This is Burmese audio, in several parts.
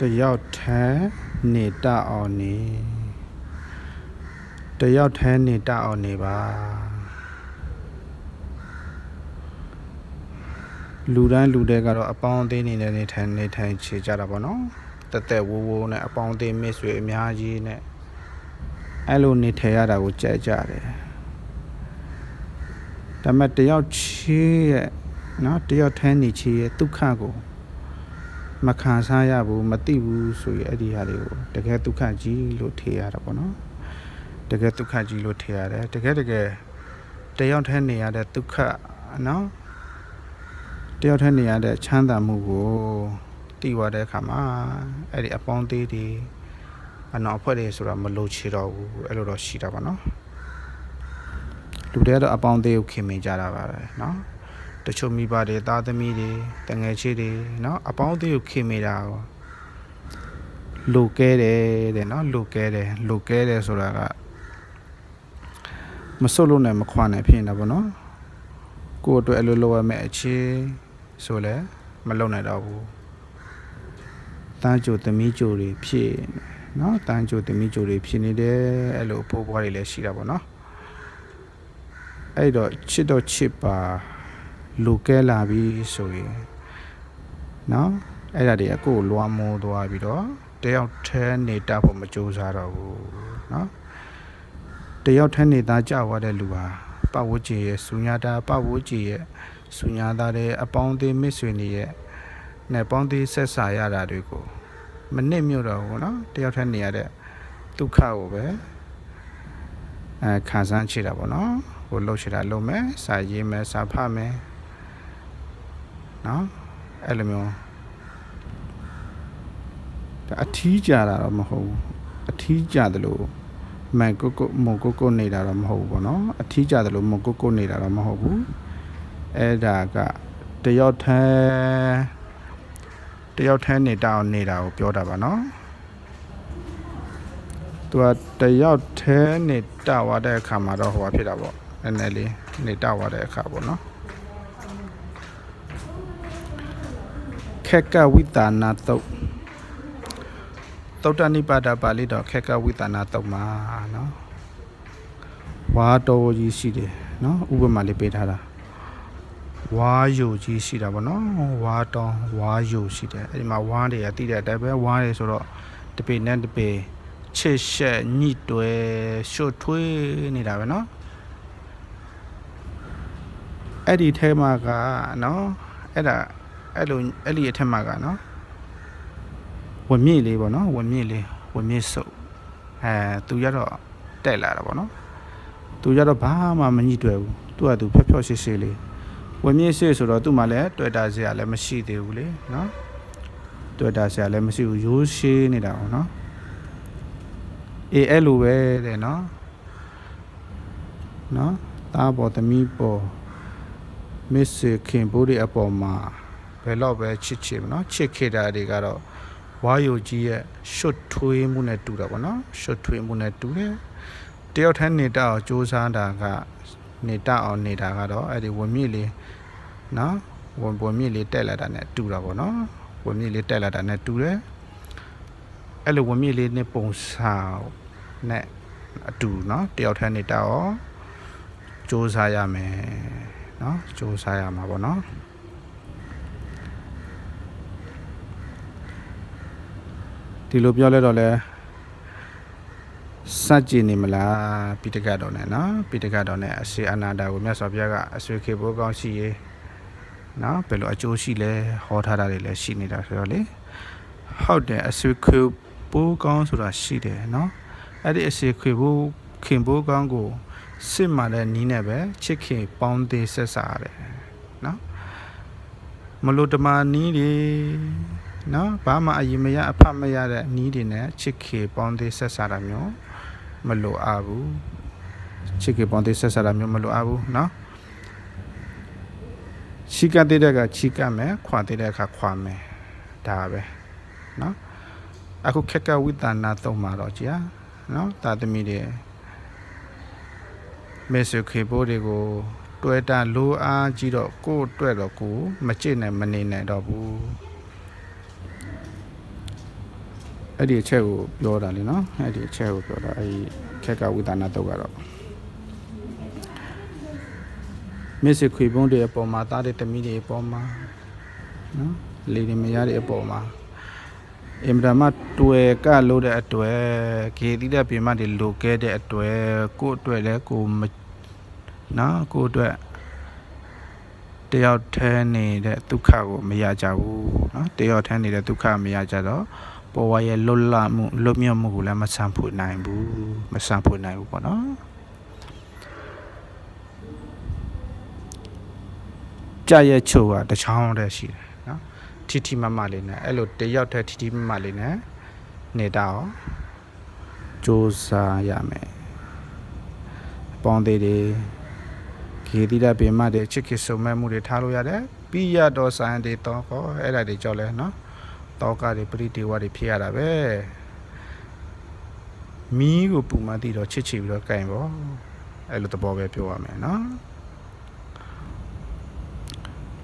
တယောက်ထမ်းနေတအောင်နေတယောက်ထမ်းနေတအောင်နေပါလူတိုင်းလူတွေကတော့အပေါင်းအသင်းနေနဲ့နေထိုင်နေထိုင်ချေကြတာပေါ့နော်တက်တက်ဝိုးဝိုးနဲ့အပေါင်းအသင်းမစ်ဆွေအများကြီးနဲ့အဲ့လိုနေထိုင်ရတာကိုကြိုက်ကြတယ်ဒါပေမဲ့တယောက်ချေရဲ့နော်တယောက်ထမ်းနေချေရဲ့ဒုက္ခကို မခံစားရဘူးမသိဘူးဆိုရင်အဲ့ဒီဟာတွေကိုတကယ်ဒုက္ခကြီးလို့ထင်ရတာပေါ့နော်တကယ်ဒုက္ခကြီးလို့ထင်ရတယ်တကယ်တကယ်တယောက်တည်းနေရတဲ့ဒုက္ခနော်တယောက်တည်းနေရတဲ့ချမ်းသာမှုကိုသိသွားတဲ့အခါမှာအဲ့ဒီအပေါင်းသေးတွေအနောက်အဖွဲ့တွေဆိုတာမလို့ချေတော့ဘူးအဲ့လိုတော့ရှိတာပေါ့နော်လူတွေကတော့အပေါင်းသေးကိုခင်မင်ကြတာပါပဲနော် တချို့မိဘတွေသားသမီးတွေတငယ်ချင်းတွေเนาะအပေါင်းအသင်းကိုခင်မိတာကိုလိုကဲတယ်တဲ့เนาะလိုကဲတယ်လိုကဲတယ်ဆိုတာကမစွတ်လို့နဲ့မခွာနဲ့ဖြစ်နေတာပေါ့နော်ကိုယ့်အတွက်အဲ့လိုလုပ်ရမယ့်အခြေဆိုလဲမလုပ်နိုင်တော့ဘူးတန်းကြိုသမီးကြိုတွေဖြစ်เนาะတန်းကြိုသမီးကြိုတွေဖြစ်နေတယ်အဲ့လိုဖိုးပွားတွေလည်းရှိတာပေါ့နော်အဲ့တော့ချစ်တော့ချစ်ပါ လူကဲလာပြီဆိုရင်เนาะအဲ့ဒါတွေကကိုယ်လွားမိုးသွားပြီးတော့တယောက်တည်းနေတတ်ဖို့မကြိုးစားတော့ဘူးเนาะတယောက်တည်းနေသားကြောက်ရတဲ့လူဟာပဝုကျင်ရဲ့စုညာတာပဝုကျင်ရဲ့စုညာတာတဲ့အပေါင်းအသင်းမစ်ဆွေနေရဲ့နဲ့ပေါင်းသေးဆက်ဆာရတာတွေကိုမနစ်မြို့တော့ဘူးเนาะတယောက်တည်းနေရတဲ့ဒုက္ခကိုပဲအဲခံစားချတာပေါ့နော်ဟိုလှုပ်ချတာလှုပ်မယ်စာရေးမယ်စာဖတ်မယ် နော်အဲ့လိုမျိုးဒါအထီးကြတာတော့မဟုတ်ဘူးအထီးကြတယ်လို့မန်ကိုကိုမုံကိုကိုနေတာတော့မဟုတ်ဘူးပေါ့နော်အထီးကြတယ်လို့မုံကိုကိုနေတာတော့မဟုတ်ဘူးအဲ့ဒါကတယောက်တည်းတယောက်တည်းနေတာအောင်နေတာကိုပြောတာပါနော်သူကတယောက်တည်းနေတာဝတဲ့အခါမှာတော့ဟိုပါဖြစ်တာပေါ့နည်းနည်းလေးနေတာဝတဲ့အခါပေါ့နော် ခက်ကဝိတာနာတုတ်သုတ္တနိပါဒပါဠိတော်ခက်ကဝိတာနာတုတ်မှာနော်ဝါတော်ကြီးရှိတယ်နော်ဥပမာလေးပေးထားတာဝါယုကြီးရှိတာဗောနော်ဝါတော်ဝါယုရှိတယ်အဲ့ဒီမှာဝါတွေကတိတဲ့အတိုင်းပဲဝါတွေဆိုတော့တပေနဲ့တပေချစ်ရှက်ညှိတွဲရှုတ်ထွေးနေတာပဲနော်အဲ့ဒီထဲမှာကနော်အဲ့ဒါ အဲ့လိုအဲ့ဒီအထက်မှာကနော်ဝမြင့်လေးပေါ့နော်ဝမြင့်လေးဝမြင့်စုပ်အဲသူရတော့တက်လာတာပေါ့နော်သူရတော့ဘာမှမညှိတွယ်ဘူးသူကသူဖြော့ဖြော့ရှေ့ရှေ့လေးဝမြင့်ရှေ့ဆိုတော့သူ့မှာလည်းတွေ့တာစရာလည်းမရှိသေးဘူးလေနော်တွေ့တာစရာလည်းမရှိဘူးရိုးရှင်းနေတာပေါ့နော်အေးအဲ့လိုပဲတဲ့နော်နော်သားပေါ်သမီးပေါ်မစ်စေခင်ဘိုးတွေအပေါ်မှာ ဘယ်တော့ပဲချစ်ချစ်မနော်ချစ်ခေတာတွေကတော့ဝါယုကြီးရဲ့ရှွတ်ထွေးမှုနဲ့တူတာပေါ့နော်ရှွတ်ထွေးမှုနဲ့တူတယ်တယောက်တန်းနေတတ်အောင်စူးစမ်းတာကနေတတ်အောင်နေတာကတော့အဲ့ဒီဝမြင့်လေးနော်ဝင်ဝမြင့်လေးတက်လာတာနဲ့တူတာပေါ့နော်ဝမြင့်လေးတက်လာတာနဲ့တူတယ်အဲ့လိုဝမြင့်လေးနဲ့ပုံစားနဲ့အတူနော်တယောက်တန်းနေတတ်အောင်စူးစမ်းရမယ်နော်စူးစမ်းရမှာပေါ့နော် ဒီလိုပြောလဲတော့လဲစัจကြည်နေမလားပိဋကတ်တော်နဲ့နော်ပိဋကတ်တော်နဲ့အစေအနာတာကိုမြတ်စွာဘုရားကအဆွေခေဘိုးကောင်းရှိရေးနော်ဘယ်လိုအကျိုးရှိလဲဟောထားတာတွေလည်းရှိနေတာဆိုတော့လေဟုတ်တယ်အဆွေခေဘိုးကောင်းဆိုတာရှိတယ်နော်အဲ့ဒီအဆွေခေဘိုးခင်ဘိုးကောင်းကိုစစ်မှတဲ့နီးနဲ့ပဲချစ်ခင်ပေါင်းသေးဆက်ဆာရတယ်နော်မလို့တမာနီးတွေ နော်ဘာမှအရင်မရအဖတ်မရတဲ့နီးတွေနဲ့ချစ်ခေပေါင်းသေးဆက်ဆာတာမျိုးမလိုအပ်ဘူးချစ်ခေပေါင်းသေးဆက်ဆာတာမျိုးမလိုအပ်ဘူးနော်ချီကတဲ့တဲ့ကချီကမယ်ခွာတဲ့တဲ့အခါခွာမယ်ဒါပဲနော်အခုခက်ကဝိတနာသုံးမှာတော့ကြာနော်တာသမီတွေမေဆုခေဘိုးတွေကိုတွေ့တာလိုအားကြီးတော့ကိုယ့်အတွက်တော့ကိုယ်မကြည့်နိုင်မနေနိုင်တော့ဘူး အဲ့ဒီအချက်ကိုပြောတာလေနော်အဲ့ဒီအချက်ကိုပြောတာအဲ့ဒီခက်ကဝိသနာတုတ်ကတော့မစ်စ်ခွေပုံးတွေအပေါ်မှာတားတဲ့တမီးတွေအပေါ်မှာနော်လေဒီမရတဲ့အပေါ်မှာအင်မတန်မှတွေ့ကလို့တဲ့အတွက်ဂေတိတဲ့ပြင်မတွေလိုခဲ့တဲ့အတွက်ကို့အတွက်လည်းကိုမနော်ကို့အတွက်တယောက်ထဲနေတဲ့ဒုက္ခကိုမရကြဘူးနော်တယောက်ထဲနေတဲ့ဒုက္ခမရကြတော့ ပေါ်ဝါရဲ့လွတ်လပ်မှုလွတ်မြောက်မှုကိုလည်းမဆန်ဖို့နိုင်ဘူးမဆန်ဖို့နိုင်ဘူးပေါ့နော်ကြရဲ့ချို့ကတချောင်းတည်းရှိတယ်နော်ထိထိမမလေးနဲ့အဲ့လိုတယောက်တည်းထိထိမမလေးနဲ့နေတာရောစ조사ရမယ်ပေါင်းသေးတယ်ခေတိရပင်မတဲ့ချစ်ခင်ဆုံမဲ့မှုတွေထားလို့ရတယ်ပြီးရတော့ဆိုင်တေတော့ဟောအဲ့ဒါတွေကြောက်လဲနော် တောကတွေပရိတေဝတွေဖြစ်ရတာပဲမီးကိုပူမသိတော့ချစ်ချစ်ပြီးတော့ကြင်ပေါ့အဲ့လိုသဘောပဲပြောရမယ်နော်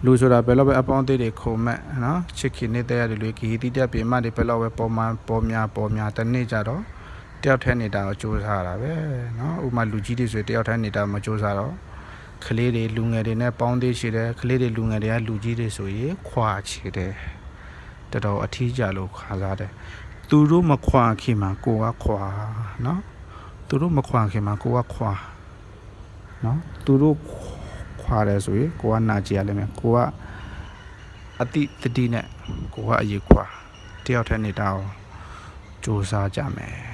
လူဆိုတာဘယ်တော့ပဲအပေါင်းအသင်းတွေခုံမဲ့နော်ချစ်ခင်နေတဲ့ရတယ်လေခေတိရပင်မတွေဘယ်တော့ပဲပေါ်မှပေါ်များပေါ်များတနေ့ကြတော့တယောက်ထဲနေတာကိုစူးစမ်းရတာပဲနော်ဥပမာလူကြီးတွေဆိုတယောက်ထဲနေတာမစူးစမ်းတော့ကလေးတွေလူငယ်တွေနဲ့ပေါင်းသေးရှိတယ်ကလေးတွေလူငယ်တွေကလူကြီးတွေဆိုရင်ခွာချေတယ် တော်တော်အထီးကျလို့ခါစားတယ်သူတို့မခွာခင်မှာကိုကခွာနော်သူတို့မခွာခင်မှာကိုကခွာနော်သူတို့ခွာတယ်ဆိုရင်ကိုကနာကြည့်ရလိမ့်မယ်ကိုကအတိတတိနဲ့ကိုကအရေးခွာတယောက်တည်းနေတာကိုစူးစမ်းကြမယ်